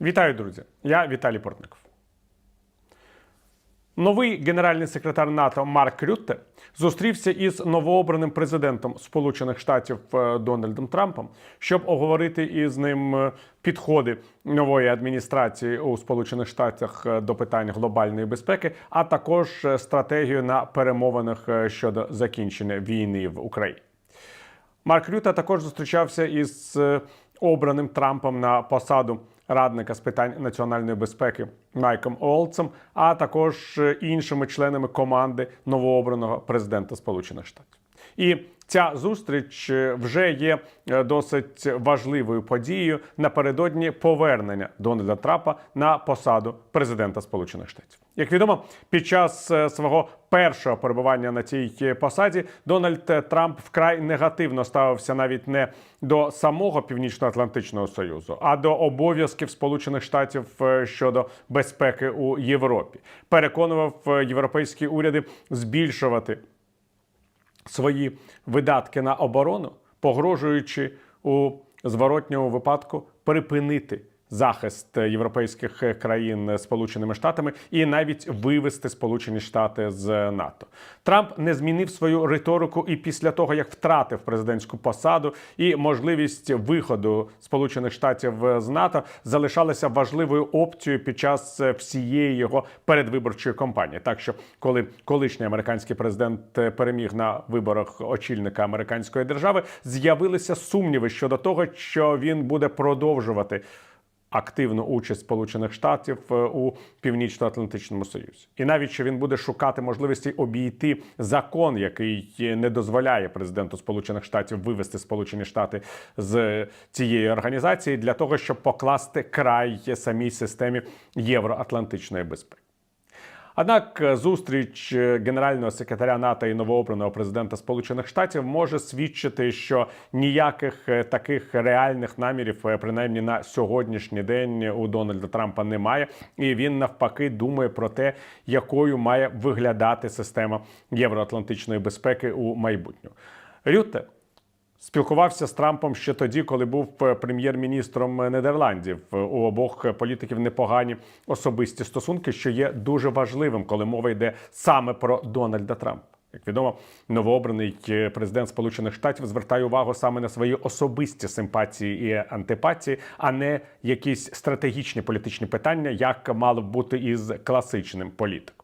Вітаю, друзі! Я Віталій Портников. Новий генеральний секретар НАТО Марк Рютте зустрівся із новообраним президентом Сполучених Штатів е, Дональдом Трампом, щоб обговорити із ним е, підходи нової адміністрації у Сполучених Штатах е, до питань глобальної безпеки, а також стратегію на перемовинах щодо закінчення війни в Україні. Марк Рюта також зустрічався із обраним Трампом на посаду радника з питань національної безпеки Майком Олцем, а також е, іншими членами команди новообраного президента Сполучених Штатів. І ця зустріч е, вже є е, досить важливою подією напередодні повернення Дональда Трампа на посаду президента Сполучених Штатів. Як відомо, під час е, свого першого перебування на цій посаді Дональд Трамп вкрай негативно ставився навіть не до самого Північно-Атлантичного союзу, а до обов'язків Сполучених Штатів щодо безпеки у Європі. Переконував європейські уряди збільшувати свої видатки на оборону, погрожуючи у зворотньому випадку припинити захист європейських країн Сполученими Штатами і навіть вивести Сполучені Штати з НАТО. Трамп не змінив свою риторику і після того, як втратив президентську посаду і можливість виходу Сполучених Штатів з НАТО залишалася важливою опцією під час всієї його передвиборчої кампанії. Так що, коли колишній американський президент переміг на виборах очільника американської держави, з'явилися сумніви щодо того, що він буде продовжувати активну участь Сполучених Штатів е, у Північно-Атлантичному Союзі, і навіть що він буде шукати можливості обійти закон, який не дозволяє президенту Сполучених Штатів вивести Сполучені Штати з цієї організації для того, щоб покласти край самій системі євроатлантичної безпеки. Однак е, зустріч е, генерального секретаря НАТО і новообраного президента Сполучених Штатів може свідчити, що ніяких е, таких реальних намірів, принаймні на сьогоднішній день, у Дональда Трампа немає, і він навпаки думає про те, якою має виглядати система євроатлантичної безпеки у майбутньому. Рютте Спілкувався з Трампом ще тоді, коли був прем'єр-міністром Нідерландів. У обох політиків непогані особисті стосунки, що є дуже важливим, коли мова йде саме про Дональда Трампа. Як відомо, новообраний е, президент Сполучених Штатів звертає увагу саме на свої особисті симпатії і антипатії, а не якісь стратегічні політичні питання, як мало б бути із класичним політиком.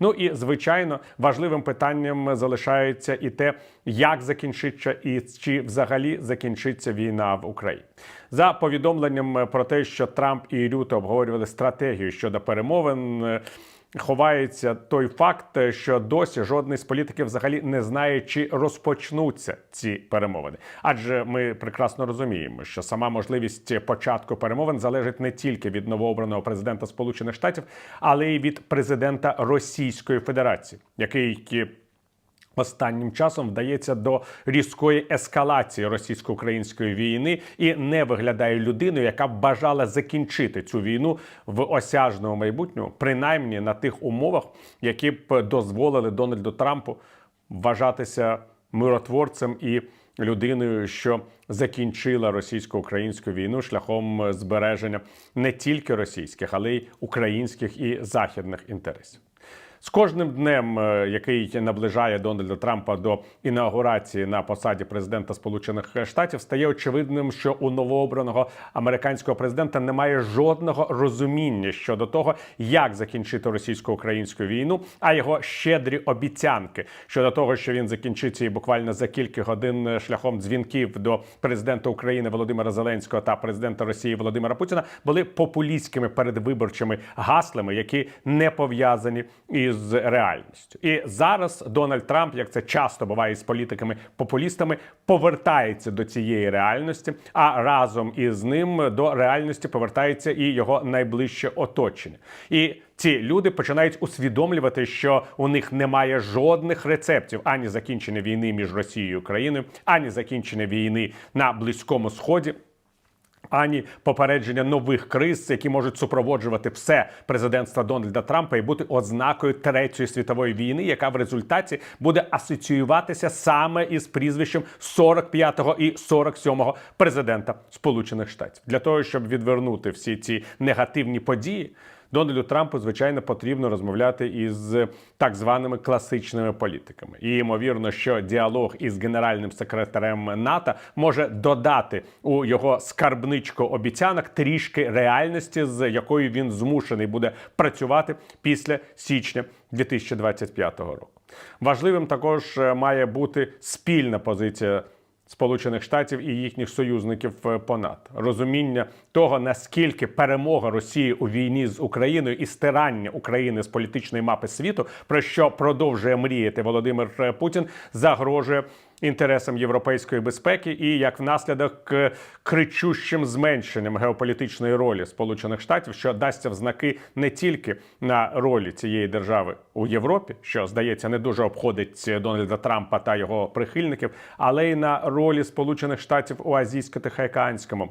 Ну і звичайно важливим питанням залишається і те, як закінчиться і чи взагалі закінчиться війна в Україні. За повідомленням про те, що Трамп і Рюте обговорювали стратегію щодо перемовин. Ховається той факт, що досі жодний з політиків взагалі не знає, чи розпочнуться ці перемовини. Адже ми прекрасно розуміємо, що сама можливість початку перемовин залежить не тільки від новообраного президента Сполучених Штатів, але й від президента Російської Федерації, який Останнім часом вдається до різкої ескалації російсько-української війни і не виглядає людиною, яка б бажала закінчити цю війну в осяжному майбутньому, принаймні на тих умовах, які б дозволили Дональду Трампу вважатися миротворцем і людиною, що закінчила російсько-українську війну шляхом збереження не тільки російських, але й українських і західних інтересів. З кожним днем, е, який наближає Дональда Трампа до інаугурації на посаді президента Сполучених Штатів, стає очевидним, що у новообраного американського президента немає жодного розуміння щодо того, як закінчити російсько-українську війну, а його щедрі обіцянки щодо того, що він закінчить її буквально за кілька годин шляхом дзвінків до президента України Володимира Зеленського та президента Росії Володимира Путіна, були популістськими передвиборчими гаслами, які не пов'язані із реальністю. І зараз Дональд Трамп, як це часто буває з політиками-популістами, повертається до цієї реальності, а разом із ним до реальності повертається і його найближче оточення. І ці люди починають усвідомлювати, що у них немає жодних рецептів ані закінчення війни між Росією і Україною, ані закінчення війни на Близькому Сході. Ані попередження нових криз, які можуть супроводжувати все президентство Дональда Трампа і бути ознакою третьої світової війни, яка в результаті буде асоціюватися саме із прізвищем 45-го і 47-го президента Сполучених Штатів для того, щоб відвернути всі ці негативні події. Дональду Трампу, звичайно, потрібно розмовляти із так званими класичними політиками. І ймовірно, що діалог із генеральним секретарем НАТО може додати у його скарбничку обіцянок трішки реальності, з якою він змушений буде працювати після січня 2025 року. Важливим також е, має бути спільна позиція. Сполучених Штатів і їхніх союзників е, по НАТО. розуміння того, наскільки перемога Росії у війні з Україною і стирання України з політичної мапи світу, про що продовжує мріяти Володимир е, Путін, загрожує інтересам європейської безпеки і як внаслідок кричущим зменшенням геополітичної ролі Сполучених Штатів, що дасться в знаки не тільки на ролі цієї держави у Європі, що здається не дуже обходить Дональда Трампа та його прихильників, але й на ролі Сполучених Штатів у азійсько-тихоокеанському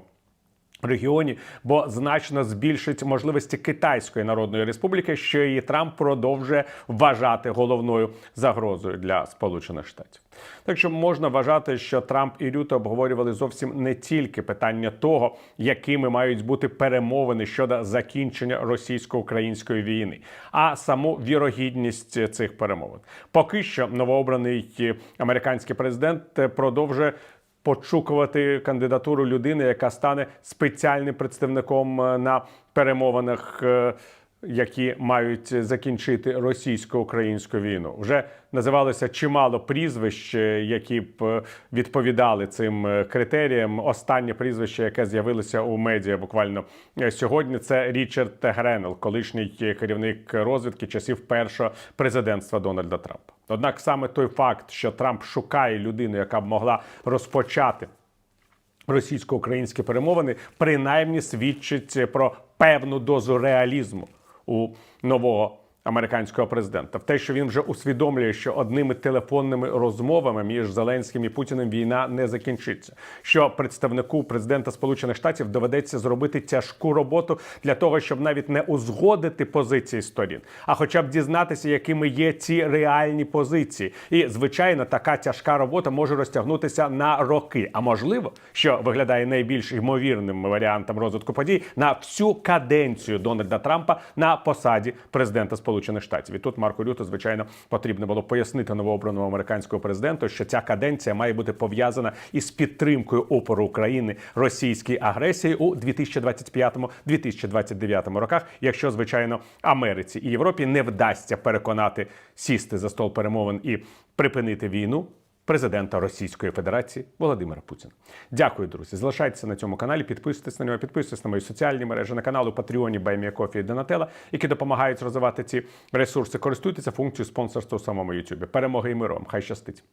регіоні, бо значно збільшить можливості Китайської Народної Республіки, що її Трамп продовжує вважати головною загрозою для Сполучених Штатів. Так що можна вважати, що Трамп і Рюте обговорювали зовсім не тільки питання того, якими мають бути перемовини щодо закінчення російсько-української війни, а саму вірогідність цих перемовин. Поки що новообраний американський президент продовжує почукувати кандидатуру людини, яка стане спеціальним представником е, на перемовинах. Які мають закінчити російсько-українську війну, вже називалося чимало прізвищ, е, які б е, відповідали цим е, критеріям. Останнє прізвище, яке з'явилося у медіа буквально сьогодні, це Річард Гренел, колишній керівник розвідки часів першого президентства Дональда Трампа. Однак саме той факт, що Трамп шукає людину, яка б могла розпочати російсько-українські перемовини, принаймні свідчить про певну дозу реалізму у нового. Американського президента в те, що він вже усвідомлює, що одними телефонними розмовами між Зеленським і Путіним війна не закінчиться. Що представнику президента Сполучених Штатів доведеться зробити тяжку роботу для того, щоб навіть не узгодити позиції сторін, а хоча б дізнатися, якими є ці реальні позиції. І звичайно, така тяжка робота може розтягнутися на роки. А можливо, що виглядає найбільш ймовірним варіантом розвитку подій на всю каденцію Дональда Трампа на посаді президента Сполучених Штатів. І тут Марку Рюто, звичайно, потрібно було пояснити новообраному американському президенту, що ця каденція має бути пов'язана із підтримкою опору України російській агресії у 2025-2029 роках, якщо звичайно Америці і Європі не вдасться переконати сісти за стол перемовин і припинити війну. Президента Російської Федерації Володимира Путіна. Дякую, друзі. Залишайтеся на цьому каналі, підписуйтесь на нього, підписуйтесь на мої соціальні мережі на каналу Патреоні Байміякофі і Донателла, які допомагають розвивати ці ресурси. Користуйтеся функцією спонсорства у самому Ютубі. Перемоги і миром. Хай щастить.